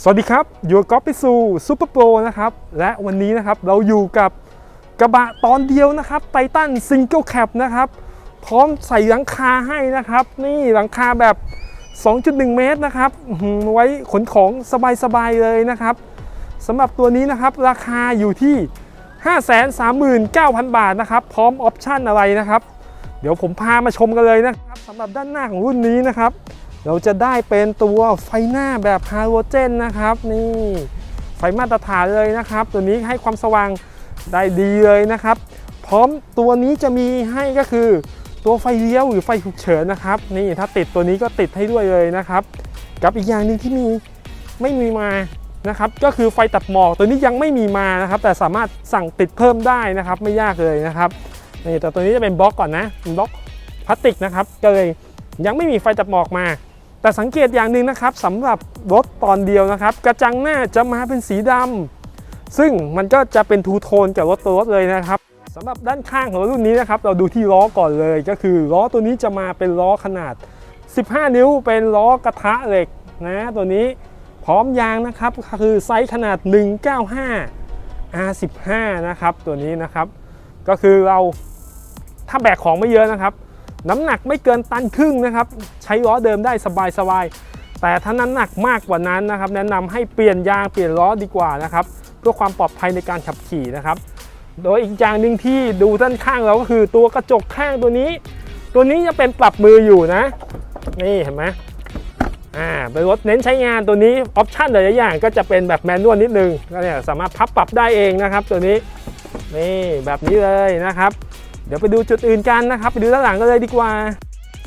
สวัสดีครับอยู่กับก๊อฟไปสู่ซูเปอร์โปรนะครับ และวันนี้นะครับเราอยู่กับกระบะตอนเดียวนะครับไททันซิงเกิลแคปนะครับ พร้อมใส่หลังคาให้นะครับ นี่หลังคาแบบ 2.1 เมตรนะครับไว้ขนของสบายๆเลยนะครับสำหรับตัวนี้นะครับราคาอยู่ที่ 539,000 บาทนะครับ พร้อมออปชั่นอะไรนะครับ เดี๋ยวผมพามาชมกันเลยนะครับสำหรับด้านหน้าของรุ่นนี้นะครับ เราจะได้เป็นตัวไฟหน้าแบบฮาโลเจนนะครับ นี่ไฟมาตรฐานเลยนะครับ ตัวนี้ให้ความสว่างได้ดีเลยนะครับ พร้อมตัวนี้จะมีให้ก็คือ ตัวไฟเลี้ยวหรือไฟฉุกเฉินนะครับ นี่ถ้าติดตัวนี้ก็ติดให้ด้วยเลยนะครับ กับอีกอย่างหนึ่งที่มีไม่มีมานะครับ ก็คือไฟตัดหมอกตัวนี้ยังไม่มีมานะครับ แต่สามารถสั่งติดเพิ่มได้นะครับ ไม่ยากเลยนะครับนี่แต่ตัวนี้จะเป็นบล็อกก่อนนะบล็อกพลาสติกนะครับก็เลยยังไม่มีไฟตัดหมอกมา แต่สังเกตอย่างหนึ่งนะครับสำหรับรถตอนเดียวนะครับ กระจังหน้าจะมาเป็นสีดำซึ่งมันก็จะเป็นทูโทนกับรถตัวรถเลยนะครับสำหรับด้านข้างของรุ่นนี้นะครับ เราดูที่ล้อก่อนเลย ก็คือล้อตัวนี้จะมาเป็นล้อขนาด 15 นิ้ว เป็นล้อกระทะเหล็กนะตัวนี้พร้อมยางนะครับคือไซส์ขนาด 195 R15 นะครับตัวนี้นะครับ ก็คือเราถ้าแบกของไม่เยอะนะครับ น้ำหนักไม่เกินตันครึ่งนะครับ ใช้ล้อเดิมได้สบายๆ แต่ถ้าน้ำหนักมากกว่านั้นนะครับ แนะนำให้เปลี่ยนยางเปลี่ยนล้อดีกว่านะครับ เพื่อความปลอดภัยในการขับขี่นะครับ โดยอีกอย่างหนึ่งที่ดูด้านข้างเราก็คือตัวกระจกข้างตัวนี้ ตัวนี้จะเป็นปรับมืออยู่นะ นี่เห็นไหมอ่าเป็นรถเน้นใช้งานตัวนี้ออปชั่นหลายอย่างก็จะเป็นแบบแมนนวลนิดนึงก็เนี่ยสามารถพับปรับได้เองนะครับ ตัวนี้นี่แบบนี้เลยนะครับ เดี๋ยวไปดูจุดอื่นกันนะครับ ไปดูด้านหลังกันเลยดีกว่า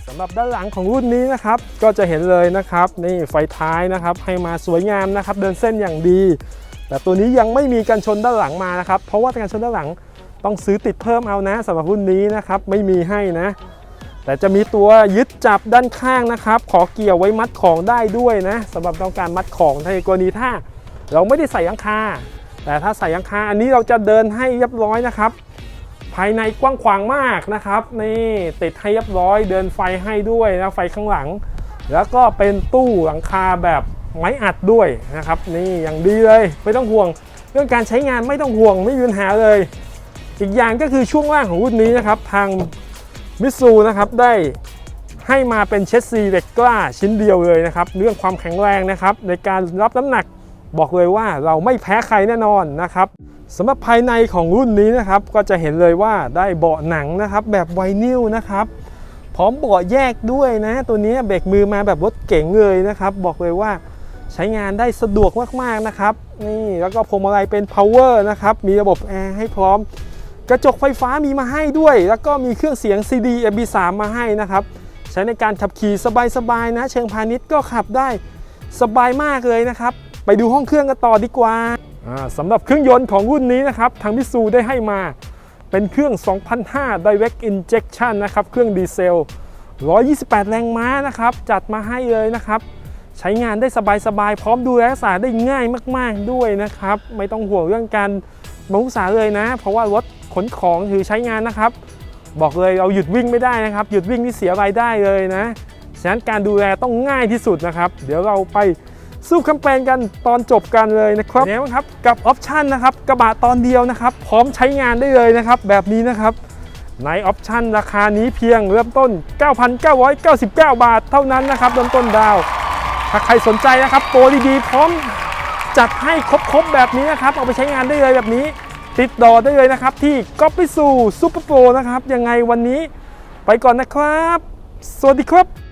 สำหรับด้านหลังของรุ่นนี้นะครับ ก็จะเห็นเลยนะครับ นี่ไฟท้ายนะครับ ให้มาสวยงามนะครับ เดินเส้นอย่างดี แต่ตัวนี้ยังไม่มีกันชนด้านหลังมานะครับ เพราะว่ากันชนด้านหลังต้องซื้อติดเพิ่มเอานะสำหรับรุ่นนี้นะครับ ไม่มีให้นะ แต่จะมีตัวยึดจับด้านข้างนะครับ ขอเกี่ยวไว้มัดของได้ด้วยนะสำหรับต้องการมัดของในกรณีถ้า เราไม่ได้ใส่ยังคาแต่ถ้าใส่ยังคาอันนี้เราจะเดินให้เรียบร้อยนะครับายในกว้างขวางมากนะครับนี่ติดให้เรียบร้อยเดินไฟให้ด้วยนะไฟข้างหลัง แล้วก็เป็นตู้หลังคาแบบไม้อัดด้วยนะครับ นี่อย่างดีเลยไม่ต้องห่วง เรื่องการใช้งานไม่ต้องห่วงไม่มีปัญหาเลย อีกอย่างก็คือช่วงล่างของรุ่นนี้นะครับ ทางมิซูนะครับได้ให้มาเป็นเชสซีเหล็กกล้าชิ้นเดียวเลยนะครับ เรื่องความแข็งแรงนะครับ ในการรับน้ำหนัก บอกเลยว่าเราไม่แพ้ใครแน่นอนนะครับสำหรับภายในของรุ่นนี้นะครับ ก็จะเห็นเลยว่าได้เบาะหนังนะครับ แบบไวนิลนะครับ พร้อมเบาะแยกด้วยนะ ตัวนี้เบรกมือมาแบบรถเก๋งเลยนะครับ บอกเลยว่าใช้งานได้สะดวกมากๆนะครับ นี่แล้วก็พวงมาลัยเป็น power นะครับ มีระบบแอร์ให้พร้อม กระจกไฟฟ้ามีมาให้ด้วย แล้วก็มีเครื่องเสียง CD MP3 มาให้นะครับ ใช้ในการขับขี่สบายๆนะ เชิงพาณิชย์ก็ขับได้สบายมากเลยนะครับ ไปดูห้องเครื่องกันต่อดีกว่าอ่าสำหรับเครื่องยนต์ของรุ่นนี้นะครับทางมิซูได้ให้มาเป็นเครื่อง 2005 Direct Injection นะครับ เครื่องดีเซล 128 แรงม้านะครับ จัดมาให้เลยนะครับ ใช้งานได้สบายๆ พร้อมดูแลรักษาได้ง่ายมากๆด้วยนะครับ ไม่ต้องห่วงเรื่องการบำรุงรักษาเลยนะ เพราะว่ารถขนของถือใช้งานนะครับ บอกเลยเราหยุดวิ่งไม่ได้นะครับ หยุดวิ่งนี่เสียรายได้เลยนะ ฉะนั้นการดูแลต้องง่ายที่สุดนะครับ เดี๋ยวเราไป สู้แคมเปญกันตอนจบกันเลยนะครับเนี่ยครับกับออปชันนะครับกระบะตอนเดียวนะครับ พร้อมใช้งานได้เลยนะครับ แบบนี้นะครับในออปชันราคานี้เพียงเริ่มต้น 9,999 บาทเท่านั้นนะครับเริ่มต้นดาวน์ถ้าใครสนใจนะครับโปรดีๆพร้อมจัดให้ครบๆแบบนี้นะครับ เอาไปใช้งานได้เลยแบบนี้ ติดต่อได้เลยนะครับ ที่ก๊อปปี้ซูซูเปอร์โปรนะครับ ยังไงวันนี้ไปก่อนนะครับ สวัสดีครับ